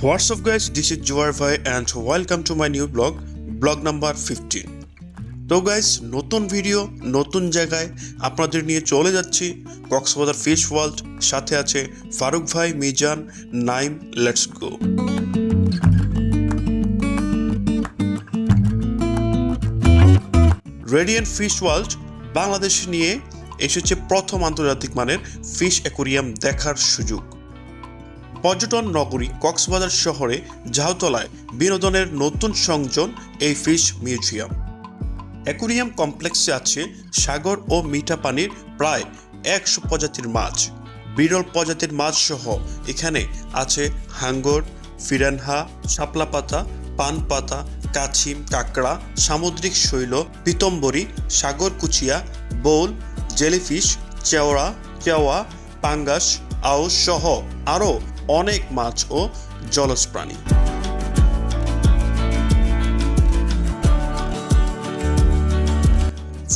What's up guys, this is Joar Bhai and welcome to my new blog, blog number 15. তো guys নতুন video নতুন জায়গায় আপনাদের নিয়ে চলে যাচ্ছি কক্সবাজার ফিশ ওয়ার্ল্ড সাথে আছে ফারুক ভাই Mizan Naim let's go radiant fish world Bangladesh নিয়ে এসেছে প্রথম আন্তর্জাতিক মানের ফিশ অ্যাকোরিয়াম দেখার সুযোগ পর্যটন নগরী কক্সবাজার শহরে ঝাউতলায় বিনোদনের নতুন সংযোজন এই ফিশ মিউজিয়াম। অ্যাকোরিয়াম কমপ্লেক্সে আছে সাগর ও মিঠা পানির প্রায় একশো প্রজাতির মাছ। বিরল প্রজাতির মাছ সহ এখানে আছে হাঙ্গর, ফিরানহা, শাপলা পাতা, পান পাতা, কাছিম, কাঁকড়া, সামুদ্রিক শৈল, পিতম্বরী, সাগর কুচিয়া, বোল, জেলিফিশ, চেওড়া চেওয়া পাঙ্গাস আউস সহ আরও অনেক মাছ ও জলজ প্রাণী।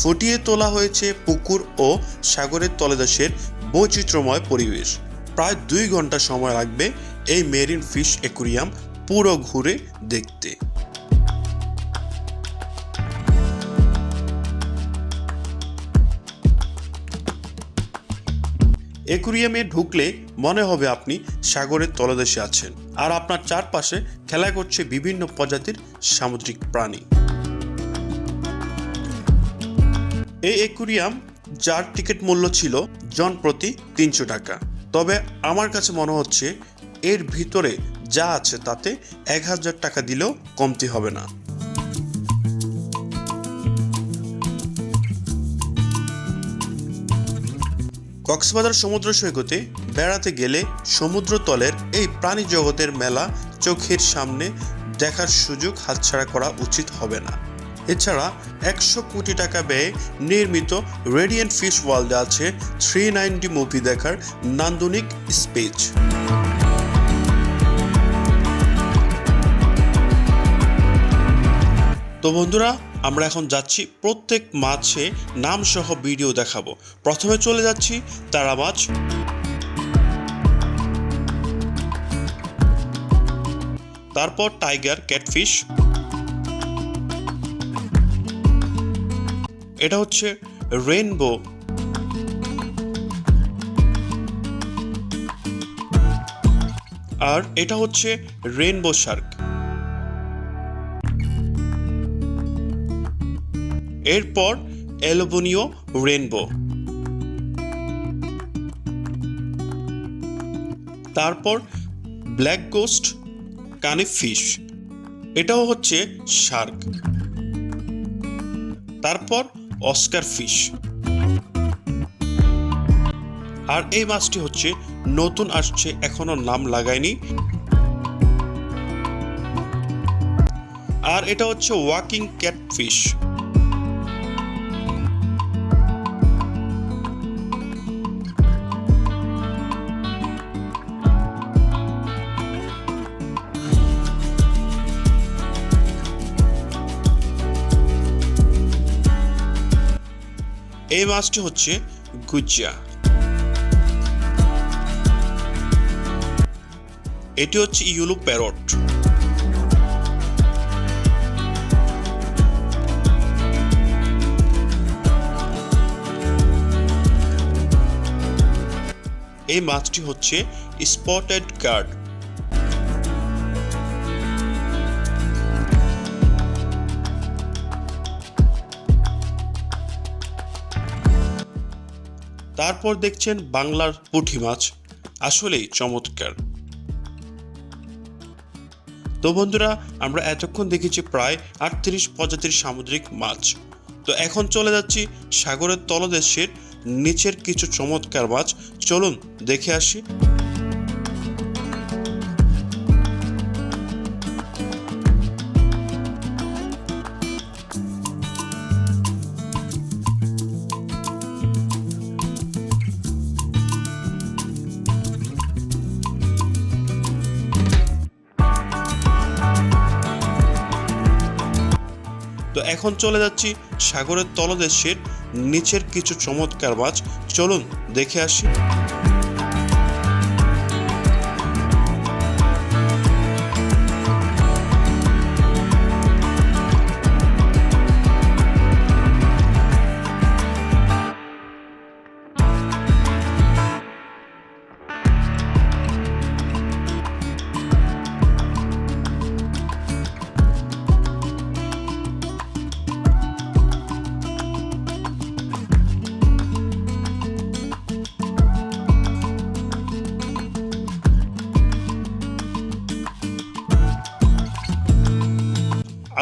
ফুটিয়ে তোলা হয়েছে পুকুর ও সাগরের তলদেশের বৈচিত্র্যময় পরিবেশ। প্রায় দুই ঘণ্টা সময় লাগবে এই মেরিন ফিশ অ্যাকুরিয়াম পুরো ঘুরে দেখতে। অ্যাকুরিয়ামে ঢুকলে মনে হবে আপনি সাগরের তলদেশে আছেন। আর আপনার চারপাশে খেলা করছে বিভিন্ন প্রজাতির সামুদ্রিক প্রাণী। এই অ্যাকুরিয়াম যার টিকিট মূল্য ছিল জন প্রতি তিনশো টাকা। তবে আমার কাছে মনে হচ্ছে এর ভিতরে যা আছে তাতে এক হাজার টাকা দিলেও কমতি হবে না। কক্সবাজার সমুদ্র সৈকতে বেড়াতে গেলে সমুদ্রতলের এই প্রাণী জগতের মেলা চোখের সামনে দেখার সুযোগ হাতছাড়া করা উচিত হবে না। এছাড়া একশো কোটি টাকা ব্যয়ে নির্মিত রেডিয়েন্ট ফিশ ওয়ার্ল্ডে আছে থ্রি নাইনটি মুভি দেখার নান্দনিক স্পেচ। তো বন্ধুরা আমরা এখন যাচ্ছি প্রত্যেক মাছে নাম সহ ভিডিও দেখাবো। প্রথমে চলে যাচ্ছি তারা মাছ তারপর টাইগার, ক্যাটফিশ। এটা হচ্ছে রেনবো। আর এটা হচ্ছে রেনবো শার্ক। এরপর অ্যালবোনিও রেনবো তারপর ব্ল্যাক গোস্ট কানে ফিশ। এটাও হচ্ছে শার্ক। তারপর অস্কার ফিশ। আর এই মাছটি হচ্ছে নতুন, আসছে এখনও নাম লাগায়নি। আর এটা হচ্ছে ওয়াকিং ক্যাট এই মাছটি হচ্ছে গুজ্জা। এটি হচ্ছে ইউলু প্যারট। এই মাছটি হচ্ছে স্পটেড গার্ড। তারপর দেখছেন বাংলার পুঁটি মাছ। আসলেই চমৎকার। তো বন্ধুরা, আমরা এতক্ষণ দেখেছি প্রায় আটত্রিশ প্রজাতির সামুদ্রিক মাছ। তো এখন চলে যাচ্ছি সাগরের তলদেশের নিচের কিছু চমৎকার মাছ। চলুন দেখে আসি। এখন চলে যাচ্ছি সাগরের তলদেশের নিচের কিছু চমৎকার মাছ। চলুন দেখে আসি।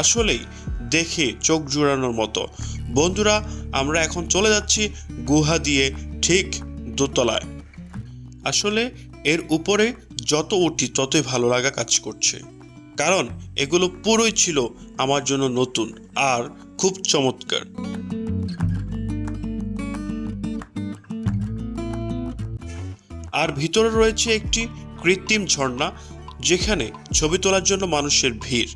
আসলেই দেখে চোখ জুড়ানোর মতো। বন্ধুরা, আমরা এখন চলে যাচ্ছি গুহা দিয়ে ঠিক দোতলায়। আসলে এর উপরে যত উঠি, ততই ভালো লাগা কাজ করছে। কারণ এগুলো পুরোই ছিল আমার জন্য নতুন আর খুব চমৎকার। আর ভিতরে রয়েছে একটি কৃত্রিম ঝর্ণা, যেখানে ছবি তোলার জন্য মানুষের ভিড়।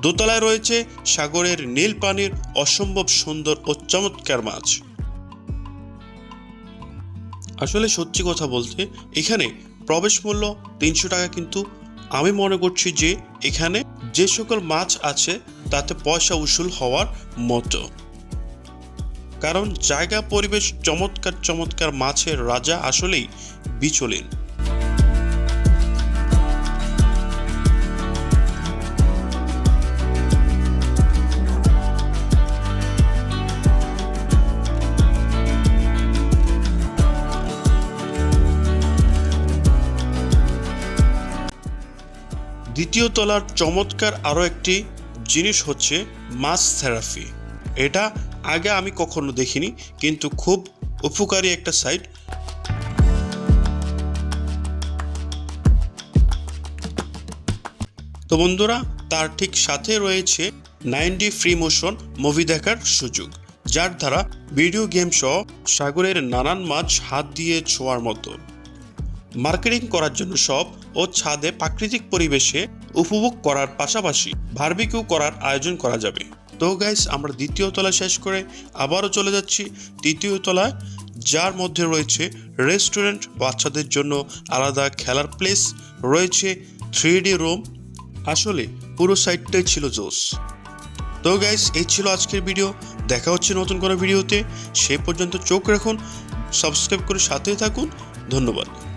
দোতলায় রয়েছে সাগরের নীল পানির অসম্ভব সুন্দর ও চমৎকার মাছ। আসলে সত্যি কথা বলতে, এখানে প্রবেশ মূল্য তিনশো টাকা, কিন্তু আমি মনে করছি যে এখানে যে সকল মাছ আছে, তাতে পয়সা উসুল হওয়ার মতো। কারণ জায়গা, পরিবেশ, চমৎকার চমৎকার মাছের রাজা আসলেই বিচলিন। দ্বিতীয় তলার চমৎকার আরও একটি জিনিস হচ্ছে মাছ থেরাপি। এটা আগে আমি কখনো দেখিনি, কিন্তু খুব উপকারী একটা সাইট। তো বন্ধুরা, তার ঠিক সাথে রয়েছে নাইনডি ফ্রি মোশন মুভি দেখার সুযোগ, যার দ্বারা ভিডিও গেম সহ সাগরের নানান মাছ হাত দিয়ে ছোঁয়ার মতো। মার্কেটিং করার জন্য সব ও ছাদে প্রাকৃতিক পরিবেশে উপভোগ করার পাশাপাশি বারবিকিউ করার আয়োজন করা যাবে। তো গাইস আমরা দ্বিতীয় তলা শেষ করে আবারও চলে যাচ্ছি। তৃতীয় তলায়, যার মধ্যে রয়েছে রেস্টুরেন্ট বাচ্চাদের জন্য আলাদা খেলার প্লেস রয়েছে থ্রি ডি রুম আসলে পুরো সাইডটাই ছিল জোস। তো গাইস এই ছিল আজকের ভিডিও দেখা হচ্ছে নতুন কোনো ভিডিওতে সে পর্যন্ত চোখ রাখুন সাবস্ক্রাইব করে সাথেই থাকুন। ধন্যবাদ।